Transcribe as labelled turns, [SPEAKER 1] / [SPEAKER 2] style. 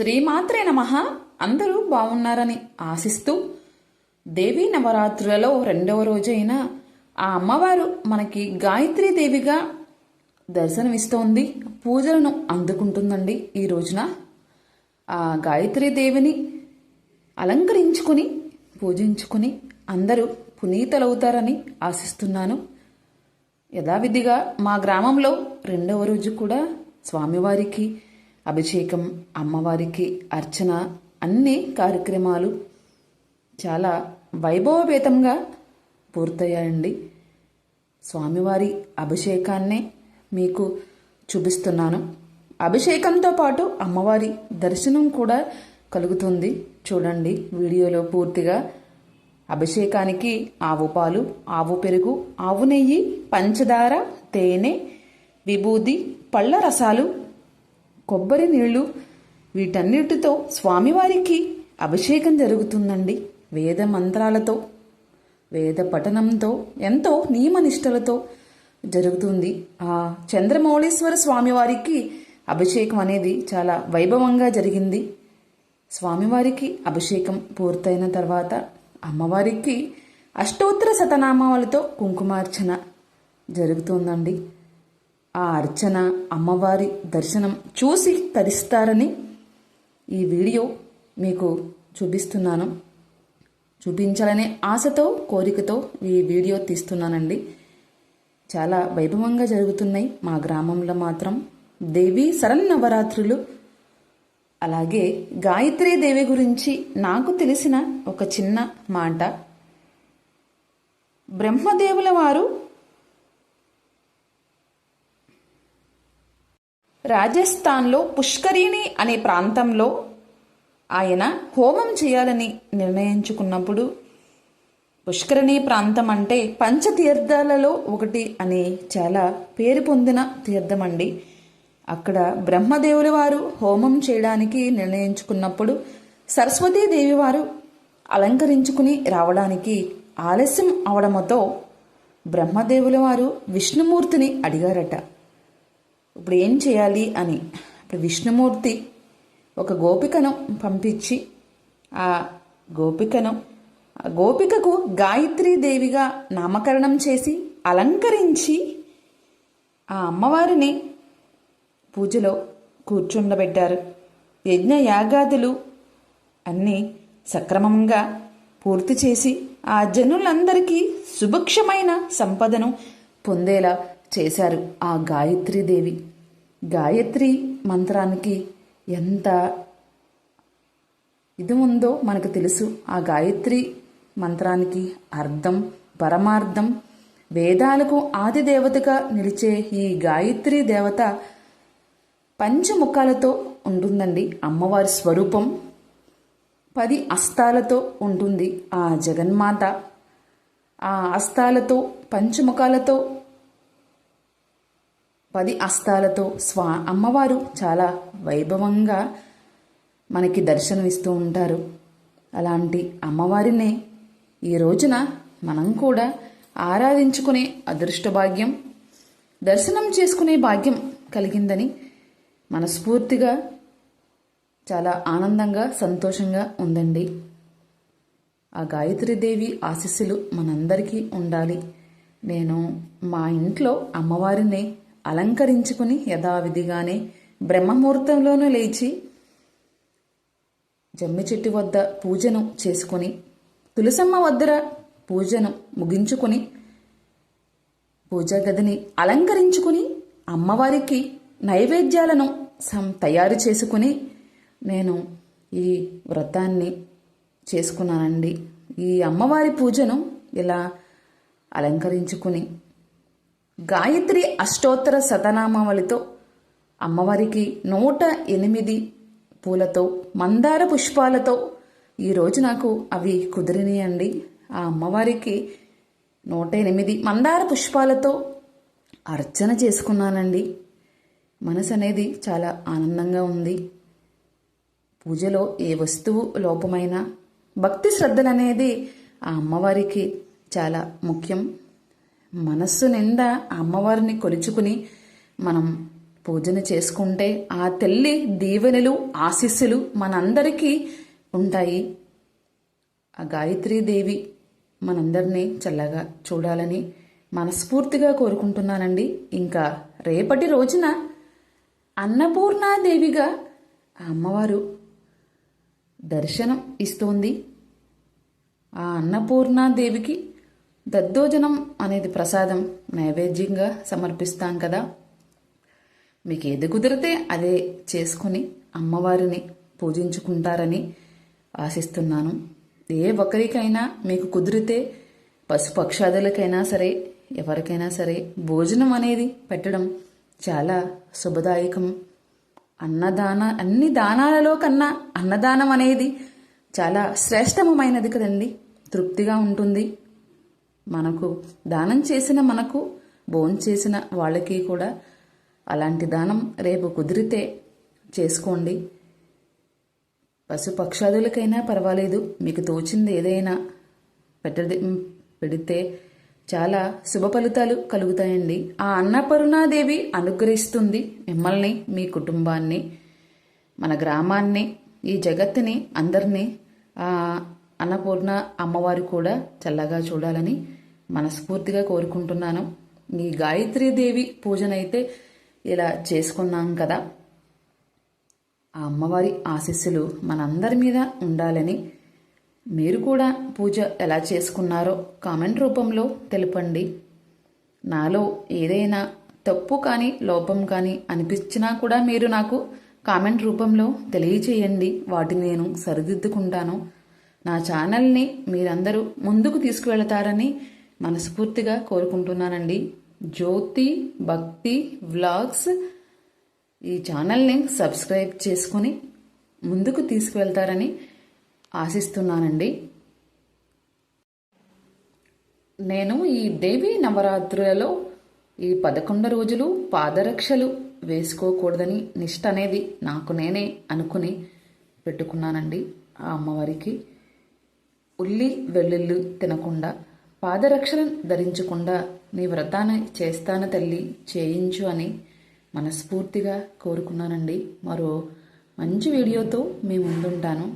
[SPEAKER 1] శ్రీమాత్రే నమ. అందరూ బాగున్నారని ఆశిస్తూ దేవీ నవరాత్రులలో రెండవ రోజైన ఆ అమ్మవారు మనకి గాయత్రీ దేవిగా దర్శనమిస్తోంది. పూజలను అందుకుంటుందండి ఈ రోజున. ఆ గాయత్రీ దేవిని అలంకరించుకుని పూజించుకుని అందరూ పునీతలవుతారని ఆశిస్తున్నాను. యథావిధిగా మా గ్రామంలో రెండవ రోజు కూడా స్వామివారికి అభిషేకం అమ్మవారికి అర్చన అన్ని కార్యక్రమాలు చాలా వైభవపేతంగా పూర్తయ్యాయండి. స్వామివారి అభిషేకాన్నే మీకు చూపిస్తున్నాను. అభిషేకంతో పాటు అమ్మవారి దర్శనం కూడా కలుగుతుంది. చూడండి వీడియోలో పూర్తిగా అభిషేకానికి ఆవు పాలు ఆవు పెరుగు ఆవు నెయ్యి పంచదార తేనె విభూది పళ్ళ రసాలు కొబ్బరి నీళ్ళు వీటన్నిటితో స్వామివారికి అభిషేకం జరుగుతుందండి. వేద మంత్రాలతో వేద పఠనంతో ఎంతో నియమనిష్టలతో జరుగుతుంది. ఆ చంద్రమౌళీశ్వర స్వామివారికి అభిషేకం అనేది చాలా వైభవంగా జరిగింది. స్వామివారికి అభిషేకం పూర్తయిన తర్వాత అమ్మవారికి అష్టోత్తర శతనామాలతో కుంకుమార్చన జరుగుతుందండి. ఆ అర్చన అమ్మవారి దర్శనం చూసి తరిస్తారని ఈ వీడియో మీకు చూపిస్తున్నాను. చూపించాలనే ఆశతో కోరికతో ఈ వీడియో తీస్తున్నానండి. చాలా వైభవంగా జరుగుతున్నాయి మా గ్రామంలో మాత్రం. దేవి శరన్నవరాత్రులు. అలాగే గాయత్రీ దేవి గురించి నాకు తెలిసిన ఒక చిన్న మాట. బ్రహ్మదేవుల వారు రాజస్థాన్లో పుష్కరిణి అనే ప్రాంతంలో ఆయన హోమం చేయాలని నిర్ణయించుకున్నప్పుడు పుష్కరిణి ప్రాంతం అంటే పంచతీర్థాలలో ఒకటి అని చాలా పేరు పొందిన తీర్థం అండి. అక్కడ బ్రహ్మదేవుల వారు హోమం చేయడానికి నిర్ణయించుకున్నప్పుడు సరస్వతీదేవి వారు అలంకరించుకుని రావడానికి ఆలస్యం అవడంతో బ్రహ్మదేవుల వారు విష్ణుమూర్తిని అడిగారట. ఇప్పుడు ఏం చేయాలి అని ఇప్పుడు విష్ణుమూర్తి ఒక గోపికను పంపించి ఆ గోపికను ఆ గోపికకు గాయత్రీ దేవిగా నామకరణం చేసి అలంకరించి ఆ అమ్మవారిని పూజలో కూర్చుండబెట్టారు. యజ్ఞ యాగాదులు అన్నీ సక్రమంగా పూర్తి చేసి ఆ జనులందరికీ సుభిక్షమైన సంపదను పొందేలా చేశారు ఆ గాయత్రీ దేవి. గాయత్రి మంత్రానికి ఎంత ఇది ఉందో మనకు తెలుసు. ఆ గాయత్రి మంత్రానికి అర్థం పరమార్థం. వేదాలకు ఆది దేవతగా నిలిచే ఈ గాయత్రి దేవత పంచముఖాలతో ఉంటుందండి. అమ్మవారి స్వరూపం పది అస్తాలతో ఉంటుంది ఆ జగన్మాత. ఆ అస్తాలతో పంచముఖాలతో పది అస్తాలతో స్వా అమ్మవారు చాలా వైభవంగా మనకి దర్శనమిస్తూ ఉంటారు. అలాంటి అమ్మవారినే ఈ రోజున మనం కూడా ఆరాధించుకునే అదృష్ట భాగ్యం దర్శనం చేసుకునే భాగ్యం కలిగిందని మనస్ఫూర్తిగా చాలా ఆనందంగా సంతోషంగా ఉందండి. ఆ గాయత్రీదేవి ఆశీస్సులు మనందరికీ ఉండాలి. నేను మా ఇంట్లో అమ్మవారిని అలంకరించుకుని యథావిధిగానే బ్రహ్మముహూర్తంలోనూ లేచి జమ్మి చెట్టు వద్ద పూజను చేసుకుని తులసమ్మ వద్దర పూజను ముగించుకుని పూజా గదిని అలంకరించుకుని అమ్మవారికి నైవేద్యాలను సం తయారు చేసుకుని నేను ఈ వ్రతాన్ని చేసుకున్నానండి. ఈ అమ్మవారి పూజను ఇలా అలంకరించుకుని గాయత్రి అష్టోత్తర శతనామావళితో అమ్మవారికి నూట ఎనిమిది పూలతో మందార పుష్పాలతో ఈరోజు నాకు అవి కుదిరినాయండి. ఆ అమ్మవారికి నూట ఎనిమిది మందార పుష్పాలతో అర్చన చేసుకున్నానండి. మనసు అనేది చాలా ఆనందంగా ఉంది. పూజలో ఏ వస్తువు లోపమైనా భక్తి శ్రద్ధలు అనేది ఆ అమ్మవారికి చాలా ముఖ్యం. మనస్సు నిండా అమ్మవారిని కొలుచుకుని మనం పూజను చేసుకుంటే ఆ తల్లి దీవెనలు ఆశీస్సులు మనందరికీ ఉంటాయి. ఆ గాయత్రీదేవి మనందరినీ చల్లగా చూడాలని మనస్ఫూర్తిగా కోరుకుంటున్నానండి. ఇంకా రేపటి రోజున అన్నపూర్ణాదేవిగా ఆ అమ్మవారు దర్శనం ఇస్తోంది. ఆ అన్నపూర్ణాదేవికి దద్దోజనం అనేది ప్రసాదం. నైవేద్యంగా సమర్పిస్తాం కదా. మీకు ఏది కుదిరితే అదే చేసుకుని అమ్మవారిని పూజించుకుంటారని ఆశిస్తున్నాను. ఏ ఒక్కరికైనా మీకు కుదిరితే పశుపక్షాదులకైనా సరే ఎవరికైనా సరే భోజనం అనేది పెట్టడం చాలా శుభదాయకం. అన్నదాన అన్ని దానాలలో కన్నా అన్నదానం అనేది చాలా శ్రేష్టమైనది కదండి. తృప్తిగా ఉంటుంది. మనకు దానం చేసిన మనకు భోజనం చేసిన వాళ్ళకి కూడా అలాంటి దానం రేపు కుదిరితే చేసుకోండి. పశుపక్షాదులకైనా పర్వాలేదు. మీకు తోచింది ఏదైనా పెట్టది పెడితే చాలా శుభ ఫలితాలు కలుగుతాయండి. ఆ అన్నపూర్ణాదేవి అనుగ్రహిస్తుంది మిమ్మల్ని మీ కుటుంబాన్ని మన గ్రామాన్ని ఈ జగత్తుని అందరినీ. ఆ అన్నపూర్ణ అమ్మవారు కూడా చల్లగా చూడాలని మనస్ఫూర్తిగా కోరుకుంటున్నాను. ఈ గాయత్రీదేవి పూజనైతే ఇలా చేసుకున్నాం కదా. ఆ అమ్మవారి ఆశీస్సులు మనందరి మీద ఉండాలని మీరు కూడా పూజ ఎలా చేసుకున్నారో కామెంట్ రూపంలో తెలపండి. నాలో ఏదైనా తప్పు కానీ లోపం కానీ అనిపించినా కూడా మీరు నాకు కామెంట్ రూపంలో తెలియచేయండి. వాటిని నేను సరిదిద్దుకుంటాను. నా ఛానల్ని మీరందరూ ముందుకు తీసుకువెళతారని మనస్ఫూర్తిగా కోరుకుంటున్నానండి. జ్యోతి భక్తి వ్లాగ్స్. ఈ ఛానల్ని సబ్స్క్రైబ్ చేసుకుని ముందుకు తీసుకువెళ్తారని ఆశిస్తున్నానండి. నేను ఈ దేవి నవరాత్రులలో ఈ పదకొండు రోజులు పాదరక్షలు వేసుకోకూడదని నిష్ట అనేది నాకు నేనే అనుకుని పెట్టుకున్నానండి ఆ అమ్మవారికి. ఉల్లి వెల్లుల్లి తినకుండా పాదరక్షలు ధరించకుండా నీ వ్రతాన్ని చేస్తాను తల్లి చేయించు అని మనస్ఫూర్తిగా కోరుకున్నానండి. మరో మంచి వీడియోతో మీ ముందుంటాను.